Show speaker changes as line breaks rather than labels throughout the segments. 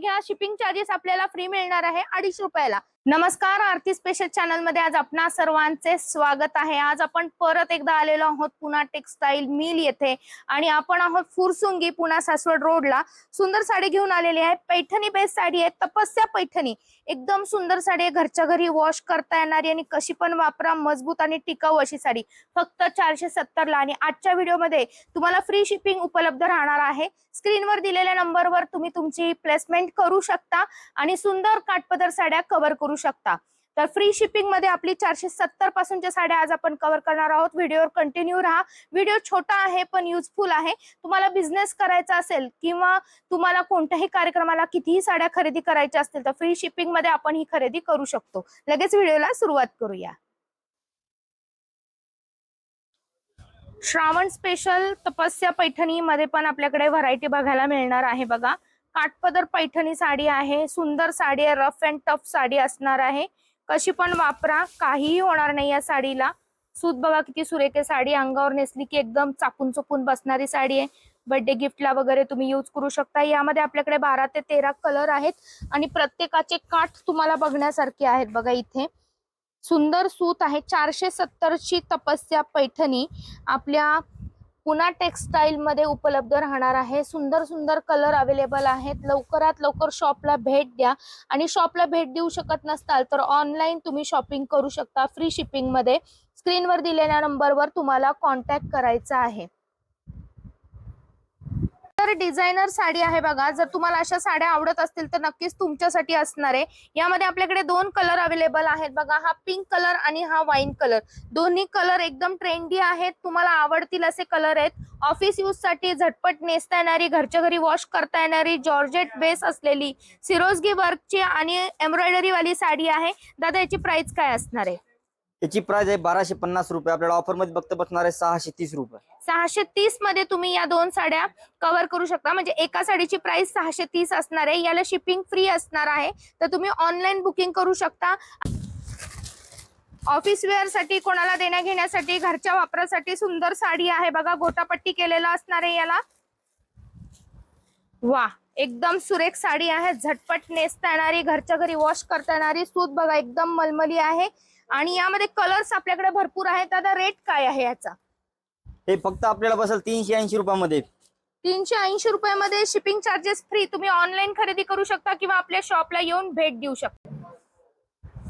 घ्या. Shipping charges आपल्याला free मिळणार आहे. अडीच रुपयाला. नमस्कार आरती स्पेशल चॅनलमध्ये आज आपणा सर्वांचे स्वागत आहे. आज आपण परत एकदा आलेलो आहोत पुन्हा टेक्सटाईल मिल येथे आणि आपण आहोत फुरसुंगी पुणा सासवड रोडला सुंदर साडी घेऊन आलेली आहे. पैठणी बेस्ट साडी आहे. तपस्या पैठणी. एकदम सुंदर साडी आहे. घरच्या घरी वॉश करता येणारी आणि कशी पण वापरा मजबूत आणि टिकाऊ अशी साडी. फक्त चारशे सत्तर ला आणि आजच्या व्हिडिओमध्ये तुम्हाला फ्री शिपिंग उपलब्ध राहणार आहे. स्क्रीनवर दिलेल्या नंबरवर तुम्ही तुमची प्लेसमेंट करू शकता आणि सुंदर काटपदर साड्या कव्हर करू शकता. तर फ्री शिपिंगमध्ये आपली चारशे सत्तर पासूनच्या साड्या आज आपण कव्हर करणार आहोत. व्हिडिओवर कंटिन्यू राहा. व्हिडिओ छोटा आहे पण युजफुल आहे. तुम्हाला बिझनेस करायचा असेल किंवा तुम्हाला कोणत्याही कार्यक्रमाला कितीही साड्या खरेदी करायच्या असतील तर फ्री शिपिंगमध्ये आपण ही खरेदी करू शकतो. लगेच व्हिडिओला सुरुवात करूया. श्रावण स्पेशल तपस्या पैठणी मध्ये पण आपल्याकडे व्हरायटी बघायला मिळणार आहे बघा. काठपदर पैठणी साडी आहे सुंदर साडी आहे रफ अँड टफ साडी असणार आहे. कशी पण वापरा काहीही होणार नाही या साडीला. सूत बघा किती सुरेख आहे साडी अंगावर नेसली की एकदम चापून चुकून बसणारी साडी आहे. बर्थडे गिफ्टला वगैरे तुम्ही यूज करू शकता. यामध्ये आपल्याकडे बारा ते तेरा कलर आहेत आणि प्रत्येकाचे काठ तुम्हाला बघण्यासारखे आहेत बघा इथे. सुंदर सूत आहे चारशे सत्तरची तपस्या पैठणी. आपल्या पुन्हा टेक्सटाईल मध्ये उपलब्ध राहणार आहे. सुंदर सुंदर कलर अवेलेबल आहेत. लवकरात लवकर शॉपला भेट द्या. आणि शॉपला भेट देऊ शकत नसताल तर ऑनलाईन तुम्ही शॉपिंग करू शकता फ्री शिपिंगमध्ये. स्क्रीनवर दिलेल्या नंबरवर तुम्हाला कॉन्टॅक्ट करायचा आहे. तर डिझायनर साडी आहे बघा. जर तुम्हाला अशा साड्या आवडत असतील तर नक्कीच तुमच्यासाठी असणार आहे. यामध्ये आपल्याकडे दोन कलर अवेलेबल आहेत बघा. हा पिंक कलर आणि हा वाईन कलर. दोन्ही कलर एकदम ट्रेंडी आहेत. तुम्हाला आवडतील असे कलर आहेत. ऑफिस यूजसाठी झटपट नेसता येणारी घरच्या घरी वॉश करता येणारी जॉर्जेट बेस असलेली सिरोजगी वर्कची आणि एम्ब्रॉयडरी वाली साडी आहे. दादा याची प्राइस काय असणार आहे?
याची प्राइस आहे बाराशे पन्नास रुपये. आपल्याला ऑफरमध्ये फक्त बसणार आहे सहाशे तीस रुपये.
सहाशे तीसमध्ये तुम्ही या दोन साड्या कव्हर करू शकता. म्हणजे एका साडीची प्राइस सहाशे तीस असणार आहे. याला शिपिंग फ्री असणार आहे. तर तुम्ही ऑनलाईन बुकिंग करू शकता. ऑफिस वेअरसाठी कोणाला देण्या घेण्यासाठी घरच्या वापरासाठी सुंदर साडी आहे बघा. गोटापट्टी केलेला असणार आहे याला. वा एकदम सुरेख साडी आहे. झटपट नेसता येणारी घरच्या घरी वॉश करता येणारी सूत बघा एकदम मलमली आहे. आणि यामध्ये कलर्स आपल्याकडे भरपूर आहेत. आता रेट काय आहे याचा?
हे फक्त आपल्याला बसेल तीनशे ऐंशी रुपयामध्ये.
तीनशे ऐंशी रुपयामध्ये शिपिंग चार्जेस फ्री तुम्ही ऑनलाईन खरेदी करू शकता किंवा आपल्या शॉपला येऊन भेट देऊ शकता.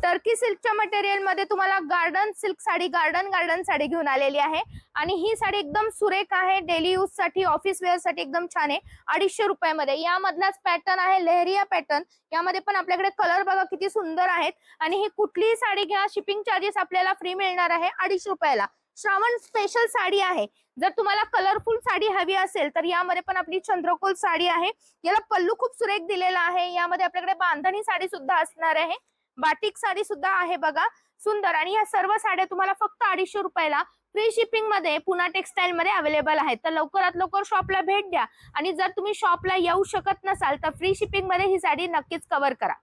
टर्की सिल्कच्या मटेरियलमध्ये तुम्हाला garden silk sari garden garden sari घेऊन आलेली आहे. आणि ही साडी एकदम सुरेख आहे. डेली यूजसाठी ऑफिस वेअरसाठी एकदम छान आहे. अडीचशे रुपयामध्ये. यामधलाच पॅटर्न आहे लेहरिया पॅटर्न यामध्ये पण आपल्याकडे कलर बघा किती सुंदर आहेत. आणि ही कुठलीही साडी घ्या शिपिंग चार्जेस आपल्याला फ्री मिळणार आहे अडीचशे रुपयाला. श्रावण स्पेशल साडी आहे. जर तुम्हाला कलरफुल साडी हवी असेल तर यामध्ये पण आपली चंद्रकोल साडी आहे. याला पल्लू खूप सुरेख दिलेला आहे. यामध्ये आपल्याकडे बांधणी साडी सुद्धा असणार आहे. बाटिक साडी सुद्धा आहे बघा. सुंदर. आणि या सर्व साड्या तुम्हाला फक्त अडीचशे रुपयाला फ्री शिपिंगमध्ये पुन्हा टेक्सटाईल मध्ये अवेलेबल आहेत. तर लवकरात लवकर शॉपला भेट द्या. आणि जर तुम्ही शॉपला येऊ शकत नसाल तर फ्री शिपिंगमध्ये ही साडी नक्कीच कव्हर करा.